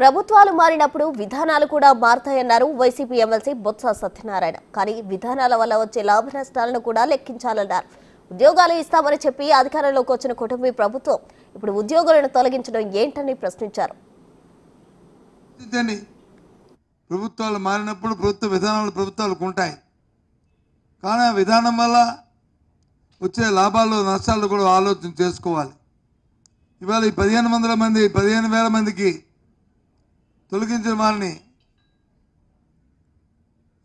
ప్రభుత్వాలు మారినప్పుడు విధానాలు కూడా మారతాయన్నారు వైసీపీ ఎమ్మెల్సీ బొత్స సత్యనారాయణ. కానీ విధానాల వల్ల వచ్చే లాభ నష్టాలను కూడా లెక్కించాలన్నారు. ఉద్యోగాలు ఇస్తామని చెప్పి అధికారంలోకి వచ్చిన కుటుంబీ ప్రభుత్వం ఇప్పుడు ఉద్యోగులను తొలగించడం ఏంటని ప్రశ్నించారు. ప్రభుత్వాలు మారినప్పుడు ప్రభుత్వ విధానాలు ప్రభుత్వాలకు ఉంటాయి. కానీ ఆ విధానం వల్ల వచ్చే లాభాలు నష్టాలు కూడా ఆలోచన చేసుకోవాలి. ఇవాళ ఈ పదిహేను వందల మంది పదిహేను వేల మందికి తొలగించిన వారిని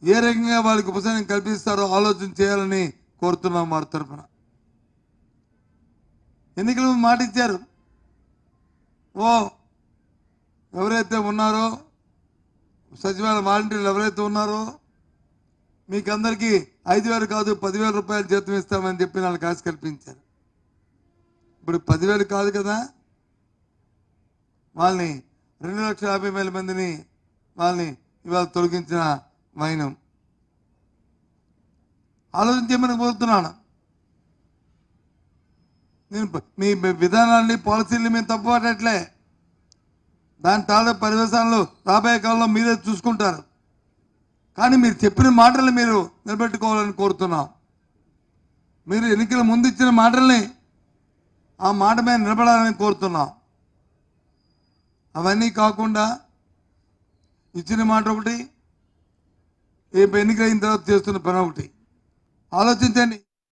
ఏ రకంగా వాళ్ళకి ఉపశమనం కల్పిస్తారో ఆలోచన చేయాలని కోరుతున్నాం వారి తరఫున ఎన్నికల ముందు మాట ఇచ్చారు. ఓ ఎవరైతే ఉన్నారో సచివాలయ వాలంటీర్లు ఎవరైతే ఉన్నారో మీకు అందరికీ ఐదు వేలు కాదు పదివేల రూపాయలు జీతం ఇస్తామని చెప్పి వాళ్ళకి ఆశ కల్పించారు. ఇప్పుడు పదివేలు కాదు కదా? వాళ్ళని రెండు లక్షల యాభై వేల మందిని వాళ్ళని ఇవాళ తొలగించిన మైనం ఆలోచించమని కోరుతున్నాను. నేను మీ విధానాన్ని పాలసీలు మేము తప్పుపడట్లే దాని తాలూకు పరివేశాలు రాబోయే కాలంలో మీరే చూసుకుంటారు. కానీ మీరు చెప్పిన మాటలు మీరు నిలబెట్టుకోవాలని కోరుతున్నాం. మీరు ఎన్నికల ముందు ఇచ్చిన మాటల్ని ఆ మాట మీద నిలబడాలని కోరుతున్నాం. అవన్నీ కాకుండా ఇచ్చిన మాట ఒకటి రేపు ఎన్నికలైన తర్వాత చేస్తున్న పని ఒకటి. ఆలోచించండి.